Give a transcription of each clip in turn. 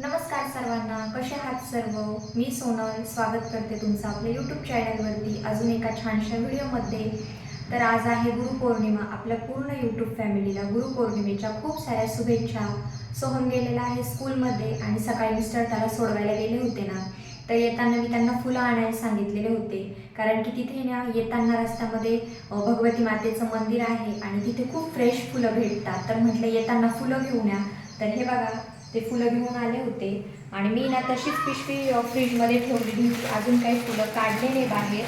नमस्कार सर्वांना कसे आहात सर्व? मी सोनल स्वागत करते तुमचं आपल्या यूट्यूब चॅनलवरती अजून एका छानशा व्हिडिओमध्ये तर आज आहे गुरुपौर्णिमा आपल्या पूर्ण यूट्यूब फॅमिलीला गुरुपौर्णिमेच्या खूप साऱ्या शुभेच्छा. सोहम गेलेला आहे स्कूलमध्ये आणि सकाळी मिस्टर त्याला सोडवायला गेले होते ना. तर येताना मी त्यांना फुलं आणायला सांगितलेले होते. कारण की तिथे ना येताना रस्त्यामध्ये भगवती मातेचं मंदिर आहे आणि तिथे खूप फ्रेश फुलं भेटतात. तर म्हटलं येताना फुलं घेऊन या. तर हे बघा ते फुलं घेऊन आले होते. आणि मी ना तशीच पिशवी फ्रीजमध्ये ठेवलेली होती. अजून काही फुलं काढले नाही बाहेर.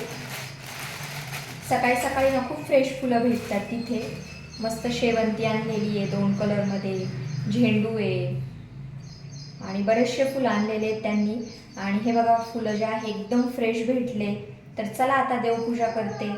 सकाळी सकाळी ना खूप फ्रेश फुलं भेटतात तिथे. मस्त शेवंती आणलेली आहे दोन कलरमध्ये झेंडू आहे. आणि बरेचसे फुलं आणलेले आहेत त्यांनी. आणि हे बघा फुलं जे आहे एकदम फ्रेश भेटले. तर चला आता देवपूजा करते.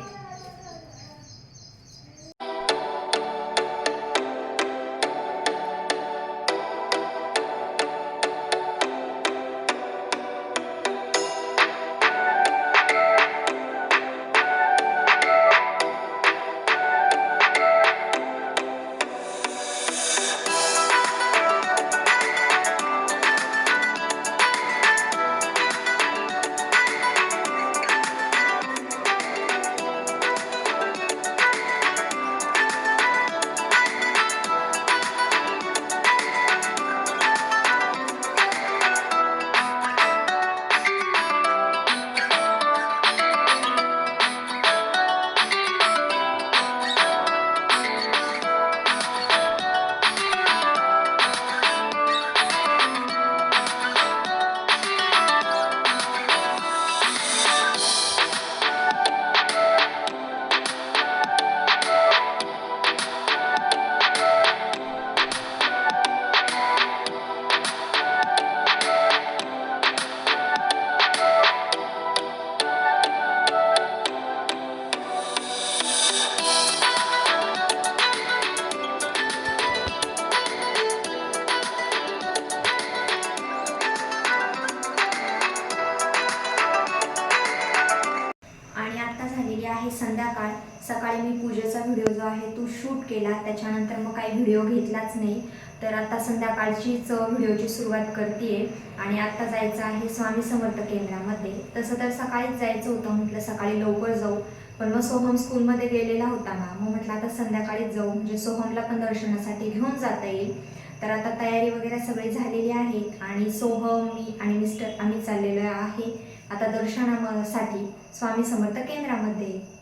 सकाळी मी पूजेचा व्हिडिओ जो आहे तो शूट केला. त्याच्यानंतर मग काही व्हिडिओ घेतलाच नाही. तर आता संध्याकाळचीच व्हिडिओची सुरुवात करते आणि आता जायचं आहे स्वामी समर्थ केंद्रामध्ये. तसं तर सकाळीच जायचं होतं. म्हटलं सकाळी लवकर जाऊ. पण मग सोहम स्कूलमध्ये गेलेला होता ना. मग म्हटलं आता संध्याकाळीच जाऊ. म्हणजे सोहमला पण दर्शनासाठी घेऊन जाता येईल. तर आता तयारी वगैरे सगळी झालेली आहे. आणि सोहम मी आणि मिस्टर आम्ही चाललेलो आहे. आता दर्शनासाठी स्वामी समर्थ केंद्रामध्ये.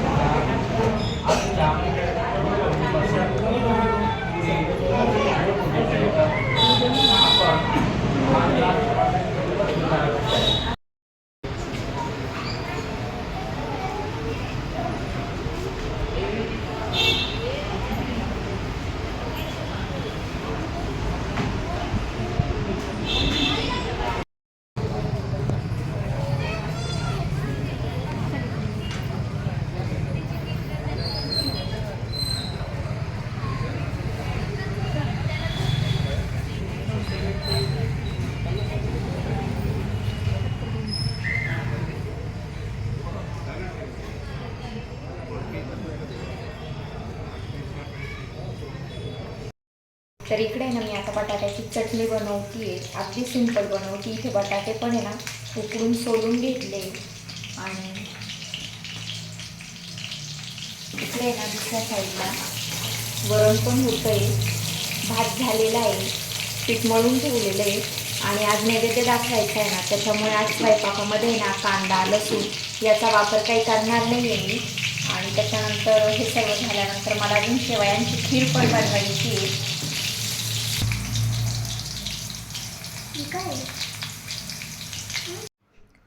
तर इकडे ना मी आता बटाट्याची चटणी बनवतीये. अगदी सिंपल बनवती. इथे बटाटे पण आहे ना उकडून सोलून घेतले. आणि इकडे आहे ना दुसऱ्या साईडला वरण पण होतंय. भात झालेला आहे. पीठ मळून ठेवलेलं आहे. आणि आज नैवेद्य दाखवायचं आहे ना त्याच्यामुळे आज स्वयंपाकामध्ये ना कांदा लसूण याचा वापर काही करणार नाही आहे मी. आणि त्याच्यानंतर हे सर्व झाल्यानंतर मला अजून शेवयांची खीर पण बनवायची आहे. काय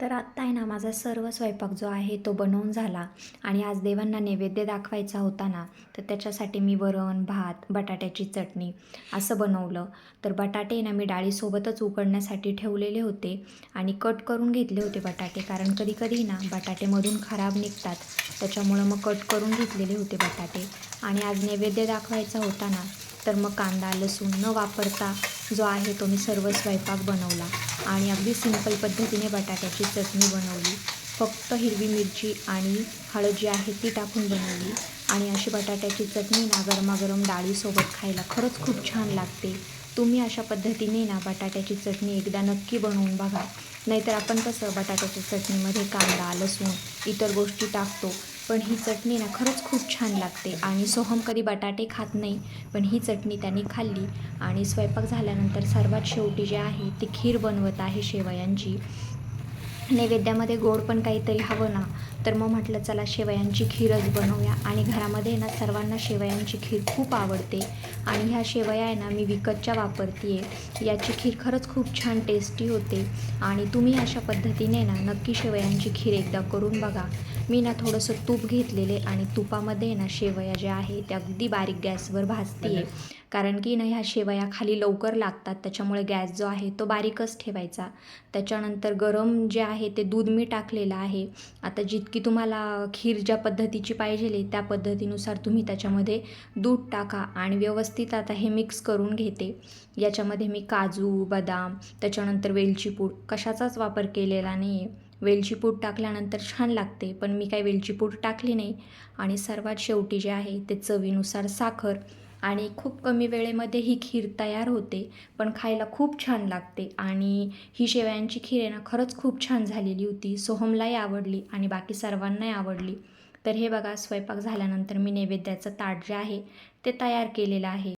तर आत्ता आहे ना माझा सर्व स्वयंपाक जो आहे तो बनवून झाला. आणि आज देवांना नैवेद्य दाखवायचा होता ना तर त्याच्यासाठी मी वरण भात बटाट्याची चटणी असं बनवलं. तर बटाटे ना मी डाळीसोबतच उकडण्यासाठी ठेवलेले होते आणि कट करून घेतले होते बटाटे. कारण कधी कधी ना बटाटेमधून खराब निघतात त्याच्यामुळं मग कट करून घेतलेले होते बटाटे. आणि आज नैवेद्य दाखवायचा होता ना तर मग कांदा लसूण न वापरता जो आहे तो मी सर्व स्वयंपाक बनवला आणि अगदी सिंपल पद्धतीने बटाट्याची चटणी बनवली. फक्त हिरवी मिरची आणि हळद जी आहे ती टाकून बनवली आणि अशी बटाट्याची चटणी ना गरमागरम डाळीसोबत खायला खरंच खूप छान लागते. तुम्ही अशा पद्धतीने ना बटाट्याची चटणी एकदा नक्की बनवून बघा. नाहीतर आपण कसं बटाट्याच्या चटणीमध्ये कांदा लसूण इतर गोष्टी टाकतो. पण ही चटणी ना खरंच खूप छान लागते. आणि सोहम कधी बटाटे खात नाही पण ही चटणी त्यांनी खाल्ली. आणि स्वयंपाक झाल्यानंतर सर्वात शेवटी जे आहे ती खीर बनवत आहे शेवयांची. नैवेद्यामध्ये गोड पण काहीतरी हवं ना तर मग म्हटलं चला शेवयांची खीरच बनवूया. आणि घरामध्ये ना सर्वांना शेवयांची खीर खूप आवडते. आणि ह्या शेवया आहे ना मी विकतच्या वापरते आहे याची खीर खरंच खूप छान टेस्टी होते. आणि तुम्ही अशा पद्धतीने ना नक्की शेवयांची खीर एकदा करून बघा. मी ना थोडंसं तूप घेतलेले आणि तुपामध्ये ना शेवया ज्या आहे त्या अगदी बारीक गॅसवर भाजते आहे म्हणजे कारण की ना ह्या शेवया खाली लवकर लागतात. त्याच्यामुळे गॅस जो आहे तो बारीकच ठेवायचा. त्याच्यानंतर गरम जे आहे ते दूध मी टाकलेलं आहे. आता जितकी तुम्हाला खीर ज्या पद्धतीची पाहिजे त्या पद्धतीनुसार तुम्ही त्याच्यामध्ये दूध टाका आणि व्यवस्थित आता हे मिक्स करून घेते. याच्यामध्ये मी काजू बदाम त्याच्यानंतर वेलची पूड. कशाचाच वापर केलेला नाही आहे वेलची पूड टाकल्यानंतर छान लागते पण मी काही वेलची पूड टाकली नाही. आणि सर्वात शेवटी जे आहे ते चवीनुसार साखर. आणि खूप कमी वेळेमध्ये ही खीर तयार होते पण खायला खूप छान लागते. आणि ही शेवयांची खीर आहे ना खरंच खूप छान झालेली होती. सोहमलाही आवडली आणि बाकी सर्वांनाही आवडली. तर हे बघा स्वयंपाक झाल्यानंतर मी नैवेद्याचं ताट जे आहे ते तयार केलेलं आहे.